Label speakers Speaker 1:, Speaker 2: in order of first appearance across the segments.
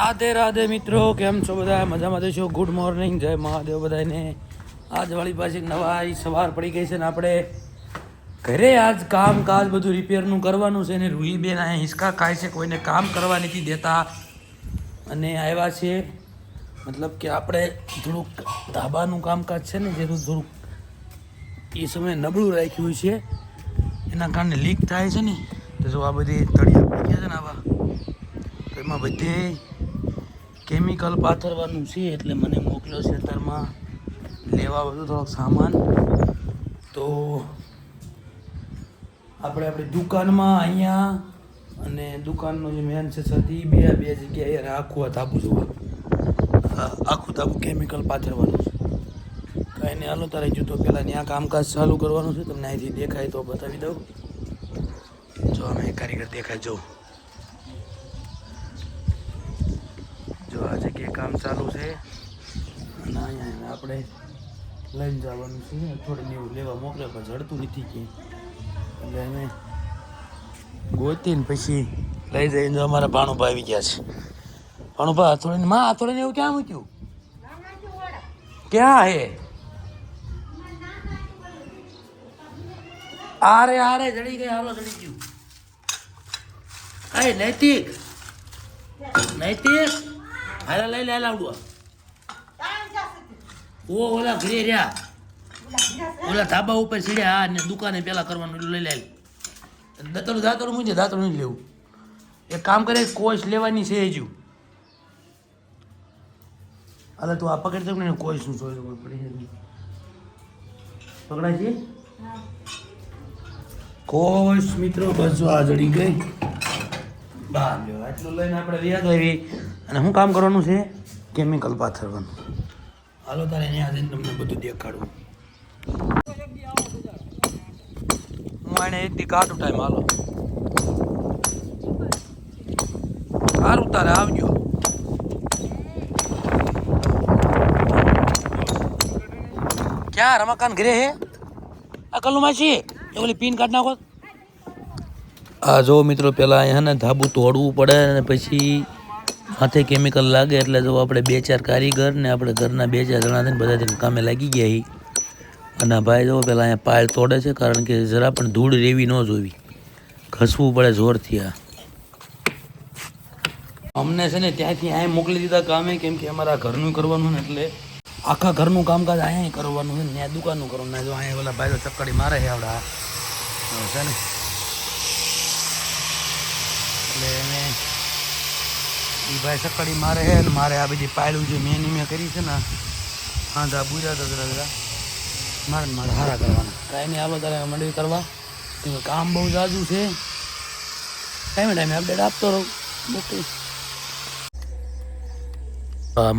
Speaker 1: રાધે રાધે મિત્રો, કેમ છો બધા? મજામાં છો? ગુડ મોર્નિંગ જય મહાદેવ બધાને. આજ વાળી પાછી નવા ઈ સવાર પડી ગઈ છે ને આપણે ઘરે આજ કામ કાજ બધું રિપેરનું કરવાનું છે ને રૂહીબેન અહીંયા હિંચકા ખાય છે, કોઈને કામ કરવા નથી દેતા. અને આવ્યા છે, મતલબ કે આપણે થોડુંક ધાબાનું કામકાજ છે ને, જેનું થોડુંક એ સમયે નબળું રાખ્યું છે, એના કારણે લીક થાય છે ને. તો જો આ બધી તળિયા પડી ગયા છે ને આવા, તો એમાં બધે કેમિકલ પાથરવાનું છે એટલે મને મોકલ્યો છે અત્યારમાં. લેવા બધું થોડોક સામાન. તો આપણે આપણી દુકાનમાં અહીંયા અને દુકાનનો જે મેન છે સતી બે બે જગ્યાએ આખું ધાબુ જોવા. આખું ધાબુ કેમિકલ પાથરવાનું છે. કાંઈ નહીં, હાલો તારે જૂતો પહેલાં ત્યાં કામકાજ ચાલુ કરવાનું છે, તમને અહીંથી દેખાય તો બતાવી દઉં. જો અમે કારીગર દેખાય, જો. કામ ચાલુ છે. અને અહીંયા આપણે લઈને જવાનું છે. થોડી એવું લેવા મોકલે, પણ જડતું નથી કે. એટલે અમે ગોતીને પછી લઈ જઈને અમારા ભાણુભા આવી ગયા છે. ભાણુભા, હાથોડીને માં, હાથોડીને એવું ક્યાં મૂક્યું? ક્યાં હે? આરે આરે, જડી ગઈ, હાલો, જડી ગયું. અરે નૈતિક. નૈતિક? હાલા લઈ લે લાવડું ઓ ઓલા ઘરે રહ્યા. ઓલા ધાબા ઉપર સીડ્યા હા ને દુકાને પેલા કરવાનું લઈ લે. દાતરું દાતરું મૂજે દાતરું નહીં લેવું. એક કામ કરે કોશ લેવાની છે હજુ. અલા તું આ પકડી દઉં ને કોઈ શું જોઈ લઉં પડી પકડાય છે? કોશ મિત્રો બસ આ જડી ગઈ. બહાર લ્યો આટલું લઈને આપણે વ્યાજ આવી. અને શું કામ કરવાનું છે? કેમિકલ પાથરવાનું. હાલો તારે અહીંયા જઈને તમને બધું દેખાડું. હું એને એક દી કાઢું ટાઈમ હાલો. સારું તારે આવજો. ક્યાં રમાકાન ઘરે હે? આ કલ્લુમાં માસી એ ઓલી પિન કાઢ નાખો. આ જો મિત્રો પહેલાં અહીંયા ને ધાબુ તોડવું પડે અને પછી માથે કેમિકલ લાગે એટલે જો આપણે બે ચાર કારીગર ને આપણે ઘરના બે ચાર જણા થઈને બધા થઈને કામે લાગી ગયા અને ભાઈ જો પહેલાં અહીંયા પાયલ તોડે છે, કારણ કે જરા પણ ધૂળ રેવી ન જોવી. ઘસવું પડે જોરથી આ. અમને છે ને ત્યાંથી અહીંયા મોકલી દીધા કામે, કેમ કે અમારા ઘરનું કરવાનું ને એટલે આખા ઘરનું કામકાજ અહીંયા કરવાનું છે ને ત્યાં દુકાનનું કરવાનું જો અહીંયા ઓલા ભાઈ ચક્કડી મારે છે આવડા. છે ને એટલે એને એ ભાઈ સકાળી મારે છે ને મારે આ બધી પાયલું જે મેં મેં કરી છે ને હા દા બુજા તો જરા મારે મારે હારા કરવાના. કાંઈ નહીં આવો તારે મંડળી કરવા. કેમ કામ બહુ જાજુ છે. ટાઈમે ટાઈમે અપડેટ આપતો રહું. મોકલી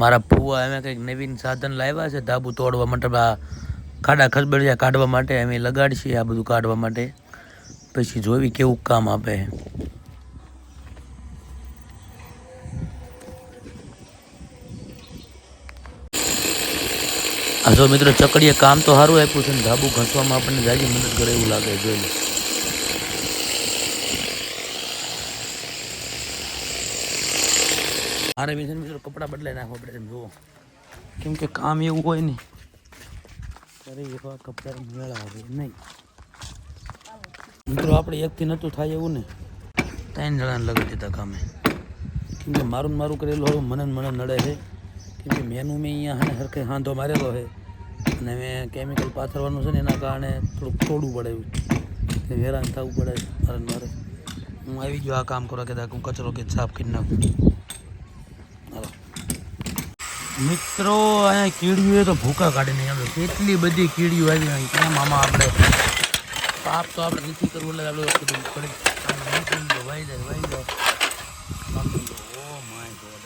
Speaker 1: મારા ફુવા એમ કંઈક નવીન સાધન લાવ્યા છે, ધાબુ તોડવા મતલબ આ ખાડા ખસબડિયા કાઢવા માટે અમે લગાડશીએ આ બધું કાઢવા માટે. પછી જોવી કેવું કામ આપે. આ જો મિત્રો ચકડીએ કામ તો સારું આપ્યું છે ને ધાબુ ઘસવામાં આપણને જાજી મદદ કરે એવું લાગે જોઈ લો. મારે બી મિત્રો કપડાં બદલાઈ નાખવા પડે જુઓ. કેમ કે કામ એવું હોય ને ત્યારે એવા કપડાં મેળા આવે નહીં. મિત્રો આપણે એકથી નહોતું થાય એવું ને. ત્રણ જણાને લગાડી દીધા કામે. કેમ કે મારું મારું કરેલું હવે મને મને નડે છે. કેમ કે મેનું મેં અહીંયા હરખે હાંધો મારેલો છે. અને મેં કેમિકલ પાથરવાનું છે ને એના કારણે થોડુંક થોડું પડે એવું. હેરાન થવું પડે વારંવાર હું આવી ગયો આ કામ કરવા કે હું કચરો કે સાફ કરી નાખું. હાલો. મિત્રો, અહીંયા કીડીઓ તો ભૂકા કાઢી નહીં આપણે કેટલી બધી કીડીઓ આવી અહીં કેમ આમાં આપણે પાપ તો આપણે નથી કરવું એટલે આપણે કરી વાઈ જાય વાઈ જાય ઓ માય ગોડ.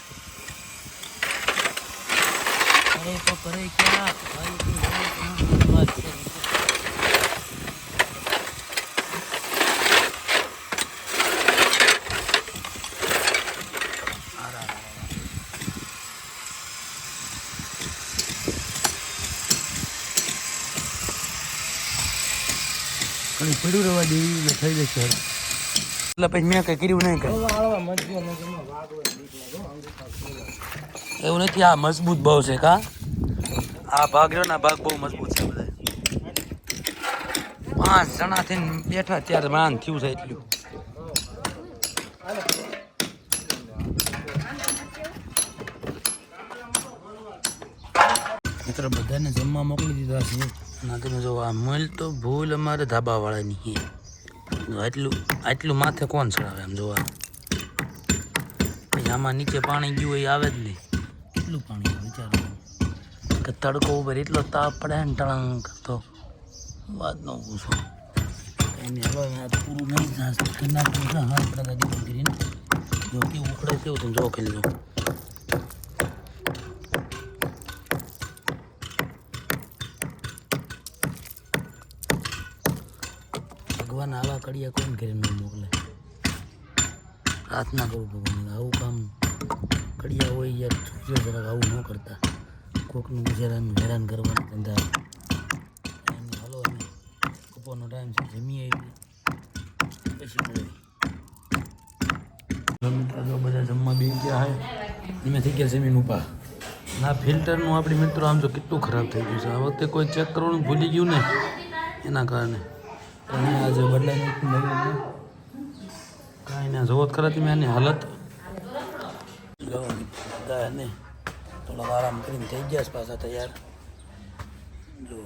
Speaker 1: છે પડ્યું રહેવા દેવી એટલે થઈ જશે. એટલે પછી મેં કઈ કર્યું નહીં કઈ. એવું નથી આ મજબૂત બહુ છે કા? આ ભાગ રહ્યો ને ભાગ બહુ મજબૂત છે બધા પાંચ જણા થઈને બેઠા ત્યારે માન થયું છે એટલું. મિત્રો, બધાને જમવા મોકલી દીધા છે. ના તમે જો આ મલ તો ભૂલ અમારે ધાબાવાળાની છે. આટલું આટલું માથે કોણ ચડાવે આમ જોવા? આમાં નીચે પાણી ગયું હોય આવે જ નહીં. કેટલું પાણી આવે? કે તડકો ઉપર એટલો તાપ પડે ને ટળંગ તો વાત ન પૂછો એને હવે પૂરું નહીં થાય કલાક હાથ પડે. દાદી કરીને જો કેવું ઉખડે, કેવું તમે જો ખેલી જો. ભગવાન આવા કડિયા કોણ કરીને મોકલે? પ્રાર્થના કરું ભગવાન આવું કામ કડિયા હોય યાર જરાક આવું ન કરતા. કોકનું બિચારાનું હેરાન કરવાના ધંધા. એમને હાલો અમે. બપોરનો ટાઈમ છે. જમી આવી પછી મળીએ મિત્રો, જો બધા જમવા બી ગયા હે. ધીમે થઈ ગયા જમીન ઉપા ના ફિલ્ટરનું આપણી મિત્રો આમ જો કેટલું ખરાબ થઈ ગયું છે. આ વખતે કોઈ ચેક કરવાનું ભૂલી ગયું ને? એના કારણે. અને આજે બદલાઈ કાંઈ ના જોવો ખરા તમે આની હાલત. એને થોડો આરામ કરીને થઈ ગયા છે પાછા તૈયાર જો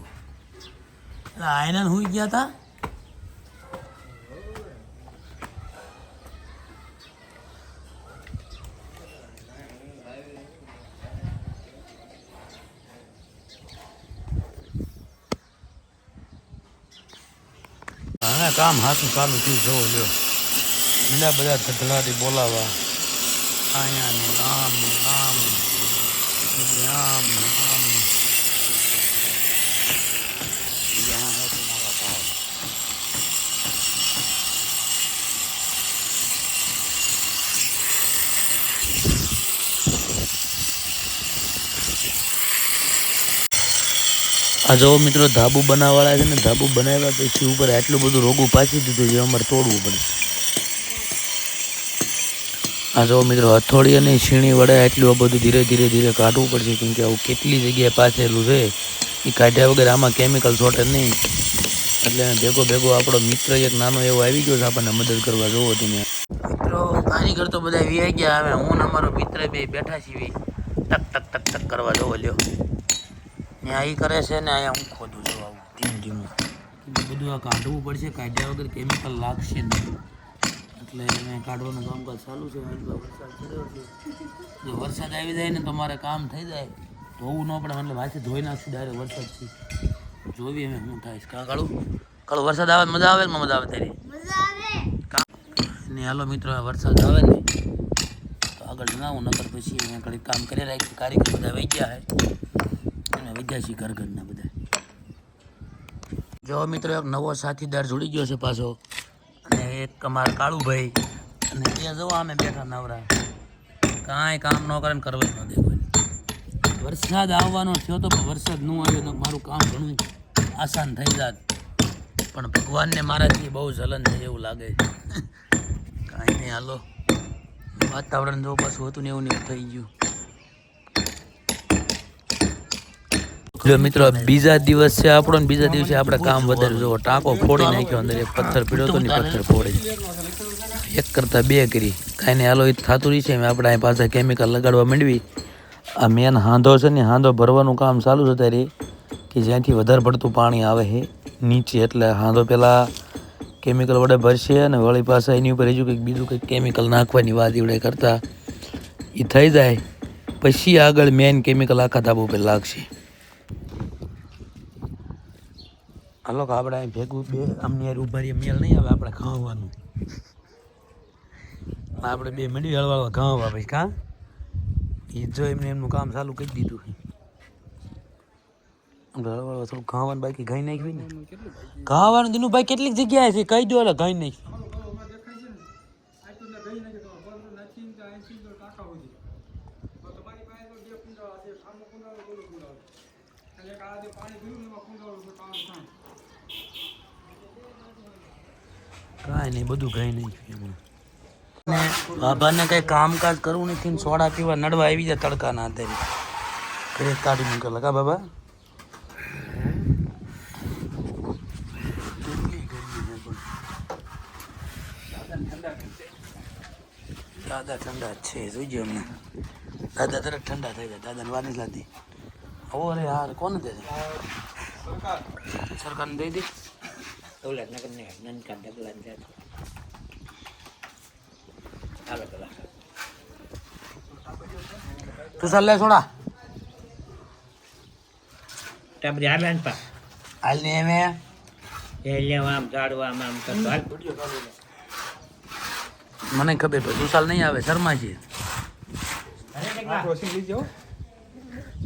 Speaker 1: આયના હુઈ ગયા હતા કામ હાથું ચાલુ થયું જોવો જો બીજા બધા ધધલાટી બોલાવા અહીંયા નું આમ આમ ને આમ ને આમ यहाँ है तुम्हारा भाव આ જો મિત્રો ધાબુ બનાવવાળા છે ને ધાબુ બનાવ્યા પછી ઉપર આટલું બધું રોગું પાછી દીધું છે અમારે તોડવું પડે આ જો મિત્રો, હથોડી અને છીણી વડે આટલું આ બધું ધીરે ધીરે ધીરે કાઢવું પડશે, કેમ કે આવું કેટલી જગ્યાએ પાછેલું છે, એ કાઢ્યા વગર આમાં કેમિકલ છોટે નહીં. એટલે ભેગો ભેગો આપણો મિત્ર એક નાનો એવો આવી ગયો છે, આપણને મદદ કરવા. જોવો તમે. મિત્રો કાંઈ કરતો બધા વી ગયા, હવે હું અમારો મિત્ર બે બેઠા છીએ ટક ટક ટક ટક કરવા. જોવો લ્યો. ને આ કરે છે ને અહીંયા હું ખોદું આવું ધીમું ધીમું. બધું આ કાઢવું પડશે, કાઢ્યા વગર કેમિકલ લાગશે નહીં. એટલે મેં કાઢવાનું કામકાજ ચાલુ છે વરસાદ પડ્યો છે. જો વરસાદ આવી જાય ને તો મારે કામ થઈ જાય. ધોવું ન પડે એટલે વાંચે ધોઈ નાખશું ડાયરેક્ટ વરસાદથી. જોવી અમે શું થાય છે. કા કાળું? કાળું વરસાદ આવે મજા આવે ને મજા આવે તારી? ને હાલો મિત્રો વરસાદ આવે ને તો આગળ જણાવું નકર પછી અહીંયા ઘડી કામ કરી રાખી કારીગર બધા વહી ગયા અને વૈદ્યા છીએ ઘર ઘરના બધા. જો મિત્રો એક નવો સાથીદાર જોડી ગયો છે પાછો. એક અમારા કાળુભાઈ. અને ત્યાં જો અમે બેઠા નવરા. કાંઈ કામ ન કરે ને કરવા જ ન દે કોઈને વરસાદ આવવાનો થયો તો પણ વરસાદ ન આવ્યો તો મારું કામ ઘણું આસાન થઈ જાત. પણ ભગવાનને મારાથી બહુ જલન છે એવું લાગે કાંઈ નહીં, હાલો. વાતાવરણ જો પાછું હતું ને એવું ને એવું થઈ ગયું. જો મિત્રો, બીજા દિવસ છે આપણો ને બીજા દિવસે આપણે કામ વધારે. જોવો ટાંકો ફોડી નાખ્યો, અંદર એક પથ્થર પીડ્યો તો ને પથ્થર ફોડી. એક કરતાં બે કરી. કાંઈ નહીં, હાલો, એ થતું રહી છે. આપણે અહીં પાછા કેમિકલ લગાડવા માંડવી. આ મેન હાંધો છે ને, હાંધો ભરવાનું કામ ચાલુ છે ત્યારે કે જ્યાંથી વધારે પડતું પાણી આવે છે, નીચે. એટલે હાંધો પહેલાં કેમિકલ વડે ભરશે અને વળી પાછા એની ઉપર હજુ કંઈક, બીજું કંઈક કેમિકલ નાખવાની વાત એવડે કરતા. એ થઈ જાય. પછી આગળ મેન કેમિકલ આખા ધાબા ઉપર લાગશે. હાલો કે આપણે ભેગું બે આમની યાર ઊભા રહીએ, મેળ નહીં આવે આપણે ખાવાનું. આપણે બે મંડી હળવાળવા ખાવા પછી કા? એ જો એમને એમનું કામ ચાલુ કરી દીધું છે. ખાવાનું બાકી ખાઈ નાખ્યું ને. ખાવાનું દિનુભાઈ કેટલીક જગ્યાએ છે? કહી દો એટલે ઘાઈ નાખ્યું. કાંઈ નહીં, બધું કંઈ નહીં બાબાને કઈ કામકાજ કરવું નથી ને સોડા પીવા નડવા આવી જાય તડકા ના અત્યારે ઘરે કાઢી મૂકે લગા બાબા. દાદા ઠંડા છે, જોઈજો અમને. દાદા તરત ઠંડા થઈ જાય. દાદાને વાર નથી લાગતી. અરે યાર કોને દે સરકારને દઈ દે.
Speaker 2: ને નનકા ડબલા ને જાય હાલો પેલા
Speaker 1: તું ચાલ લે સોડા
Speaker 2: ટાબરી હાલે ને પા
Speaker 1: હાલ ને એમે
Speaker 2: એ લેવા આમ ઝાડવા આમ કરતો હાલ
Speaker 1: મને ખબર પણ તુષાલ નહીં આવે શર્મા છે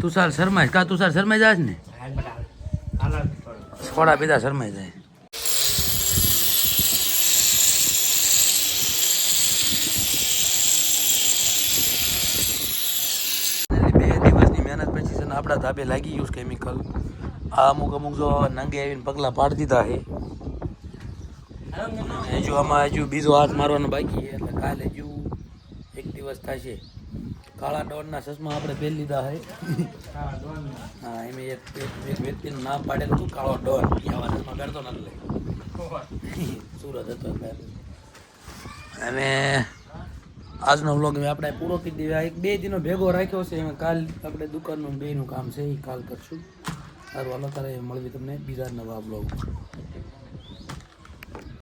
Speaker 1: તુષાર શર્મા કા તુષાર શર્મા જાય ને
Speaker 2: થોડા
Speaker 1: પીધા શર્મા જાય બે દિવસની મહેનત પછી છે ને આપણા ધાબે લાગી ગયું કેમિકલ આ અમુક અમુક જો નંગે આવીને પગલાં પાડી દીધા છે. હજુ આમાં હજુ બીજો હાથ મારવાનો બાકી છે એટલે કાલે હજુ એક દિવસ થશે. કાળા ડોનના ચશ્મા આપણે પહેરી લીધા છે. હા એમ એક વ્યક્તિનું નામ પાડેલું હતું કાળો ડોન. આવા ચશ્મા પહેરતો નથી સુરત હતો અને આજનો વ્લોગ મેં આપણે પૂરો કરી દીધો એક બે દિનો ભેગો રાખ્યો છે. એમાં કાલ આપણે દુકાનનું બેનું કામ છે. એ કાલ કરશું. સારું, હાલો, તારે મળવી તમને બીજા નવા બ્લોગ